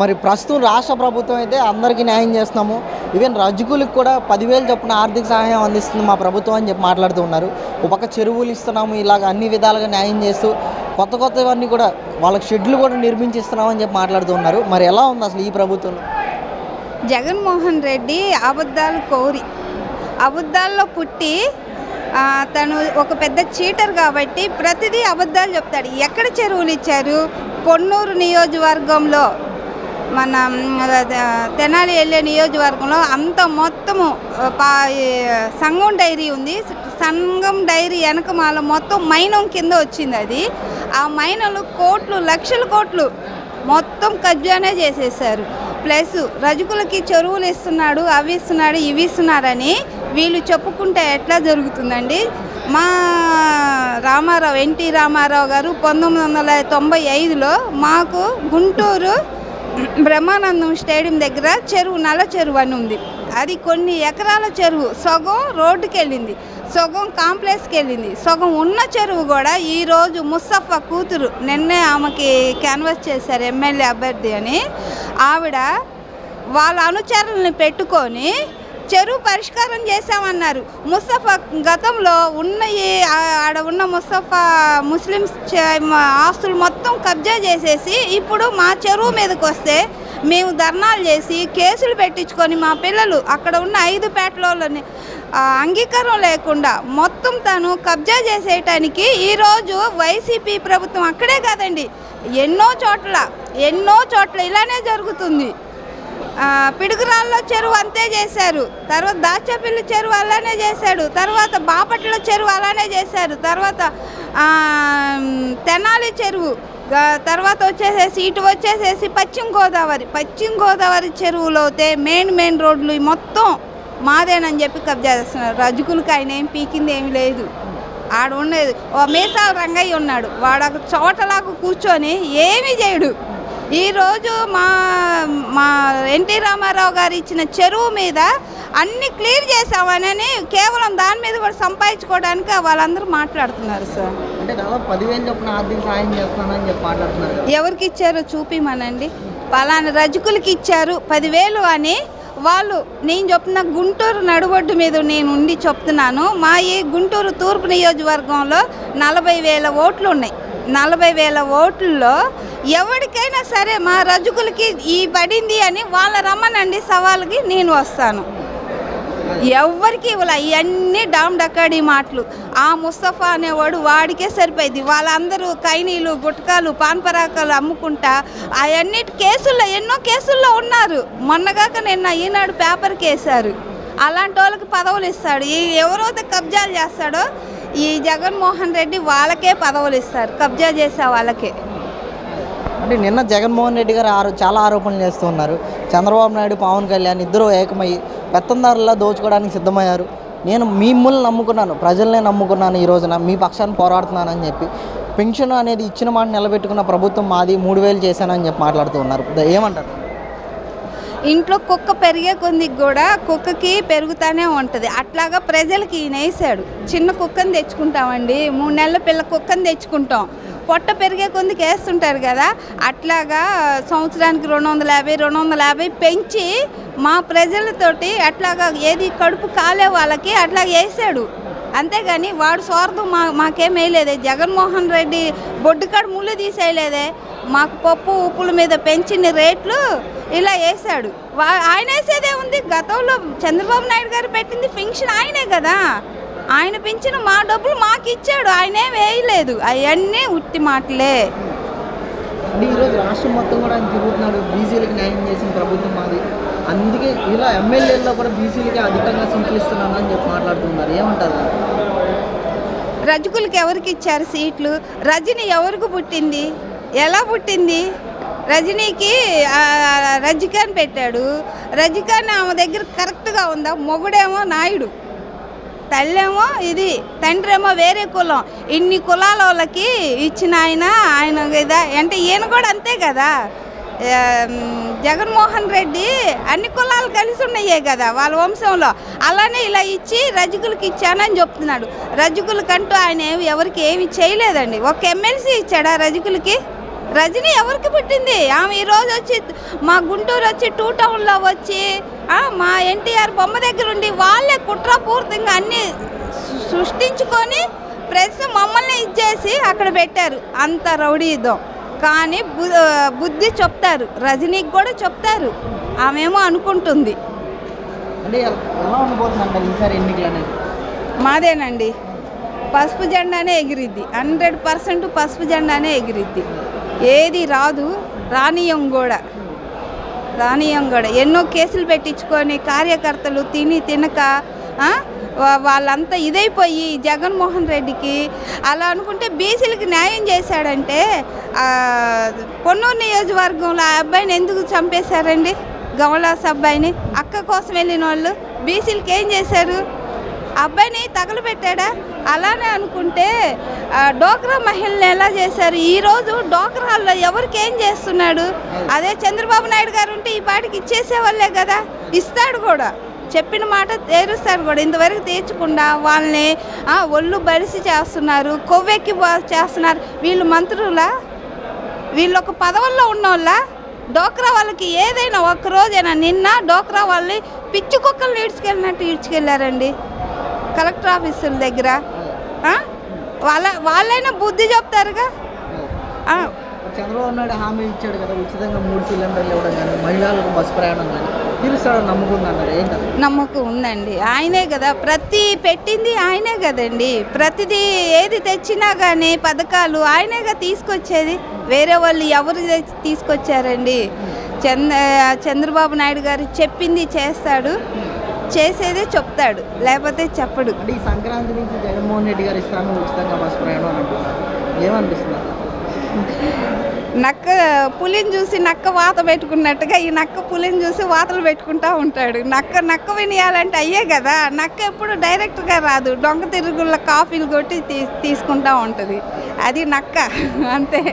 మరి ప్రస్తుతం రాష్ట్ర ప్రభుత్వం అయితే అందరికీ న్యాయం చేస్తున్నాము. ఈవెన్ రజకులకు కూడా పదివేలు చొప్పున ఆర్థిక సహాయం అందిస్తుంది మా ప్రభుత్వం అని చెప్పి మాట్లాడుతూ ఉన్నారు. ఒక పక్క చెరువులు ఇస్తున్నాము ఇలాగ అన్ని విధాలుగా న్యాయం చేస్తూ కొత్త కొత్తవన్నీ కూడా వాళ్ళకి షెడ్లు కూడా నిర్మించిస్తున్నామని చెప్పి మాట్లాడుతూ ఉన్నారు. మరి ఎలా ఉంది అసలు ఈ ప్రభుత్వంలో జగన్మోహన్ రెడ్డి అబద్ధాలు కోరి అబద్ధాల్లో పుట్టి తను ఒక పెద్ద చీటర్ కాబట్టి ప్రతిదీ అబద్ధాలు చెప్తాడు. ఎక్కడ చెరువులు ఇచ్చారు? కొన్నూరు నియోజకవర్గంలో మన తెనాలి వెళ్ళే నియోజకవర్గంలో అంత మొత్తము సంఘం పా డైరీ ఉంది. సంఘం డైరీ వెనకమాల మొత్తం మైనం కింద వచ్చింది అది. ఆ మైనలు కోట్లు లక్షల కోట్లు మొత్తం కబ్జానే చేసేసారు ప్లస్ రజకులకి చెరువులు ఇస్తున్నాడు అవి ఇస్తున్నాడు ఇవి ఇస్తున్నారని వీళ్ళు చెప్పుకుంటే ఎట్లా జరుగుతుందండి? మా రామారావు ఎన్టీ రామారావు గారు పంతొమ్మిది వందల తొంభై ఐదులో మాకు గుంటూరు బ్రహ్మానందం స్టేడియం దగ్గర చెరువు నల్ల చెరువు అని ఉంది. అది కొన్ని ఎకరాల చెరువు. సగం రోడ్డుకి వెళ్ళింది సగం కాంప్లెక్స్కి వెళ్ళింది సగం ఉన్న చెరువు కూడా ఈరోజు ముస్తఫా కూతురు నిన్నే ఆమెకి క్యాన్వాస్ చేశారు ఎమ్మెల్యే అభ్యర్థి అని. ఆవిడ వాళ్ళ అనుచరుల్ని పెట్టుకొని చెరువు పరిష్కారం చేశామన్నారు. ముస్తఫా గతంలో ఉన్న ఆడ ఉన్న ముస్తఫా ముస్లిమ్స్ ఆస్తులు మొత్తం కబ్జా చేసేసి ఇప్పుడు మా చెరువు మీదకి వస్తే మేము ధర్నాలు చేసి కేసులు పెట్టించుకొని మా పిల్లలు అక్కడ ఉన్న ఐదు పేటలోని అంగీకారం లేకుండా మొత్తం తను కబ్జా చేసేయటానికి ఈరోజు వైసీపీ ప్రభుత్వం అక్కడే కాదండి. ఎన్నో చోట్ల ఎన్నో చోట్ల ఇలానే జరుగుతుంది. ఆ, చెరువు అంతే చేశారు. తర్వాత దాచపల్లి చెరువు అలానే చేశాడు. తర్వాత బాపట్ల చెరువు అలానే చేశారు. తర్వాత తెనాలి చెరువు తర్వాత వచ్చేసేసి ఇటు వచ్చేసేసి పశ్చిమ గోదావరి పశ్చిమ గోదావరి చెరువులో అయితే మెయిన్ మెయిన్ రోడ్లు మొత్తం మాదేనని చెప్పి కబ్జా చేస్తున్నారు. రజకులకి ఆయన ఏం పీకింది ఏమి లేదు. ఆడ ఉండేది. ఓ మీసాల రంగయ్య ఉన్నాడు. వాడు ఒక చోటలాగా కూర్చొని ఏమీ చేయడు. ఈరోజు మా మా ఎన్టీ రామారావు గారు ఇచ్చిన చెరువు మీద అన్ని క్లియర్ చేసామని కేవలం దాని మీద కూడా సంపాదించుకోవడానికి వాళ్ళందరూ మాట్లాడుతున్నారు సార్. ఎవరికి ఇచ్చారో చూపిమనండి. పలానా రజకులకి ఇచ్చారు పదివేలు అని వాళ్ళు నేను చెప్తున్న గుంటూరు నడుబొడ్డు మీద నేను ఉండి చెప్తున్నాను మా ఈ గుంటూరు తూర్పు నియోజకవర్గంలో నలభై వేల ఓట్లు ఉన్నాయి. నలభై వేల ఓట్లలో ఎవరికైనా సరే మా రజకులకి ఈ పడింది అని వాళ్ళ రమ్మనండి సవాల్కి నేను వస్తాను. ఎవ్వరికి ఇవ్వాల ఇవన్నీ డామ్ డకాడి మాటలు. ఆ ముస్తఫా అనేవాడు వాడికే సరిపోయింది. వాళ్ళందరూ కైనీలు గుట్కాలు పాన్పరాకాలు అమ్ముకుంటా అవన్నిటి కేసుల్లో ఎన్నో కేసుల్లో ఉన్నారు. మొన్నగాక నిన్న ఈనాడు పేపర్కి వేశారు అలాంటి వాళ్ళకి పదవులు ఇస్తాడు. ఈ ఎవరైతే కబ్జాలు చేస్తాడో ఈ జగన్మోహన్ రెడ్డి వాళ్ళకే పదవులు ఇస్తారు. కబ్జా చేసే వాళ్ళకే. అంటే నిన్న జగన్మోహన్ రెడ్డి గారు ఆరో చాలా ఆరోపణలు చేస్తూ ఉన్నారు. చంద్రబాబు నాయుడు పవన్ కళ్యాణ్ ఇద్దరు ఏకమై పెత్తందారులా దోచుకోవడానికి సిద్ధమయ్యారు. నేను మిమ్మల్ని నమ్ముకున్నాను ప్రజల్నే నమ్ముకున్నాను ఈ రోజున. మీ పక్షాన్ని పోరాడుతున్నానని చెప్పి. పెన్షన్ అనేది ఇచ్చిన మాట నిలబెట్టుకున్న ప్రభుత్వం మాది మూడు వేలు చేశానని చెప్పి మాట్లాడుతూ ఉన్నారు. ఏమంటారు? ఇంట్లో కుక్క పెరిగే కొంది కూడా కుక్కకి పెరుగుతూనే ఉంటుంది. అట్లాగా ప్రజలకి ఈయన వేసాడు చిన్న కుక్కని తెచ్చుకుంటామండి. మూడు నెలల పిల్ల కుక్కని తెచ్చుకుంటాం. పొట్ట పెరిగే కొద్దికి వేస్తుంటారు కదా అట్లాగా సంవత్సరానికి రెండు వందల యాభై రెండు వందల యాభై పెంచి మా ప్రజలతోటి అట్లాగా ఏది కడుపు కాలే వాళ్ళకి అట్లా వేసాడు. అంతేగాని వాడు స్వార్థం మా మాకేం వేయలేదే. జగన్మోహన్ రెడ్డి బొడ్డుకాడు ముళ్ళు తీసేయలేదే. మాకు పప్పు ఉప్పుల మీద పెంచిన రేట్లు ఇలా వేసాడు. వా ఆయన వేసేదే ఉంది. గతంలో చంద్రబాబు నాయుడు గారు పెట్టింది పెన్షన్ ఆయనే కదా. ఆయన పెంచిన మా డబ్బులు మాకు ఇచ్చాడు ఆయనేం వేయలేదు. అవన్నీ ఉట్టి మాటలే. అంటే ఈరోజు రాష్ట్రం మొత్తం కూడా ఆయన తిరుగుతున్నాడు. బీసీలకు న్యాయం చేసిన ప్రభుత్వం మాది. అందుకే ఇలా ఎమ్మెల్యేల్లో కూడా బీసీలకి అధికంగా సీట్లు ఇస్తున్నాను అని చెప్పి మాట్లాడుతున్నారు. ఏమంటారు? రజకులకి ఎవరికి ఇచ్చారు సీట్లు? రజని ఎవరికి పుట్టింది? ఎలా పుట్టింది? రజనీకి రజికాని పెట్టాడు. రజికాని ఆమె దగ్గర కరెక్ట్గా ఉందా? మొగుడేమో నాయుడు. తల్లేమో ఇది తండ్రి ఏమో వేరే కులం. ఇన్ని కులాల వాళ్ళకి ఇచ్చిన ఆయన ఆయన ఇదా అంటే ఈయన కూడా అంతే కదా. జగన్మోహన్ రెడ్డి అన్ని కులాలు కలిసి ఉన్నాయే కదా వాళ్ళ వంశంలో. అలానే ఇలా ఇచ్చి రజకులకి ఇచ్చానని చెప్తున్నాడు. రజకులకంటూ ఆయన ఏమి ఎవరికి ఏమి చేయలేదండి. ఒక ఎమ్మెల్సీ ఇచ్చాడా రజకులకి? రజనీ ఎవరికి పుట్టింది? ఆమె ఈరోజు వచ్చి మా గుంటూరు వచ్చి టూ టౌన్లో వచ్చి మా ఎన్టీఆర్ బొమ్మ దగ్గర ఉండి వాళ్ళే కుట్రపూర్తంగా అన్నీ సృష్టించుకొని ప్రెస్ మమ్మల్ని ఇచ్చేసి అక్కడ పెట్టారు. అంత రౌడీ యుద్ధం కానీ బు బుద్ధి చెప్తారు. రజనీకి కూడా చెప్తారు. ఆమెమో అనుకుంటుంది. మాదేనండి. పసుపు జెండానే ఎగిరిద్ది. హండ్రెడ్ పర్సెంట్ పసుపు జెండానే ఎగిరిద్ది. ఏది రాదు రానియం కూడా రానియం కూడా ఎన్నో కేసులు పెట్టించుకొని కార్యకర్తలు తిని తినక వాళ్ళంతా ఇదైపోయి జగన్మోహన్ రెడ్డికి అలా అనుకుంటే బీసీలకి న్యాయం చేశాడంటే పొన్నూరు నియోజకవర్గంలో ఆ అబ్బాయిని ఎందుకు చంపేశారండి? గమలాస్ అబ్బాయిని? అక్క కోసం వెళ్ళిన వాళ్ళు బీసీలకి ఏం చేశారు? అబ్బాయిని తగలబెట్టాడా అలానే అనుకుంటే డోక్రా మహిళని ఎలా చేశారు? ఈరోజు డోక్రాల్లో ఎవరికి ఏం చేస్తున్నాడు? అదే చంద్రబాబు నాయుడు గారు ఉంటే ఈ పాటికి ఇచ్చేసేవాళ్ళే కదా? ఇస్తాడు కూడా. చెప్పిన మాట తీరుస్తాడు కూడా. ఇంతవరకు తీర్చకుండా వాళ్ళని ఒళ్ళు బలిసి చేస్తున్నారు కొవ్వెక్కి చేస్తున్నారు. వీళ్ళు మంత్రులా? వీళ్ళు ఒక పదవుల్లో ఉన్నోళ్ళ? డోక్రా వాళ్ళకి ఏదైనా ఒక్క రోజైనా నిన్న డోక్రా వాళ్ళని పిచ్చి కుక్కలు ఈడ్చుకెళ్ళినట్టు ఈడ్చుకెళ్ళారండి. కలెక్టర్ ఆఫీసుల దగ్గర? వాళ్ళ వాళ్ళైనా బుద్ధి చెప్తారుగా? ఆ, చంద్రబాబు నాయుడు హామీ ఇచ్చాడు కదా ఉచితంగా మూడు సిలిండర్లు ఇవ్వడం కానీ మహిళలకు బస్సు ప్రయాణం కానీ తీరుస్తాడని నమ్ముకుంది అన్నారు ఏం కదా నమ్మకం ఉందండి. ఆయనే కదా ప్రతి పెట్టింది ఆయనే కదండి. ప్రతిదీ ఏది తెచ్చినా కానీ పథకాలు ఆయనేగా తీసుకొచ్చేది. వేరే వాళ్ళు ఎవరు తీసుకొచ్చారండి? చంద్ర చంద్రబాబు నాయుడు గారు చెప్పింది చేస్తాడు. చేసేదే చెప్తాడు లేకపోతే చెప్పడు. అంటే ఈ సంక్రాంతి నుంచి జగన్మోహన్ రెడ్డి గారు ఇస్తాను ఉచితంగా బస్సు ప్రయాణం అంటున్నారు. ఏమనిపిస్తుంది? నక్క పులిని చూసి నక్క వాత పెట్టుకున్నట్టుగా ఈ నక్క పులిని చూసి వాతలు పెట్టుకుంటా ఉంటాడు. నక్క నక్క వినియాలంటే అయ్యే కదా. నక్క ఎప్పుడు డైరెక్ట్గా రాదు. డొంక తిరుగుళ్ళ కాఫీలు కొట్టి తీ తీసుకుంటా ఉంటుంది. అది నక్క అంతే.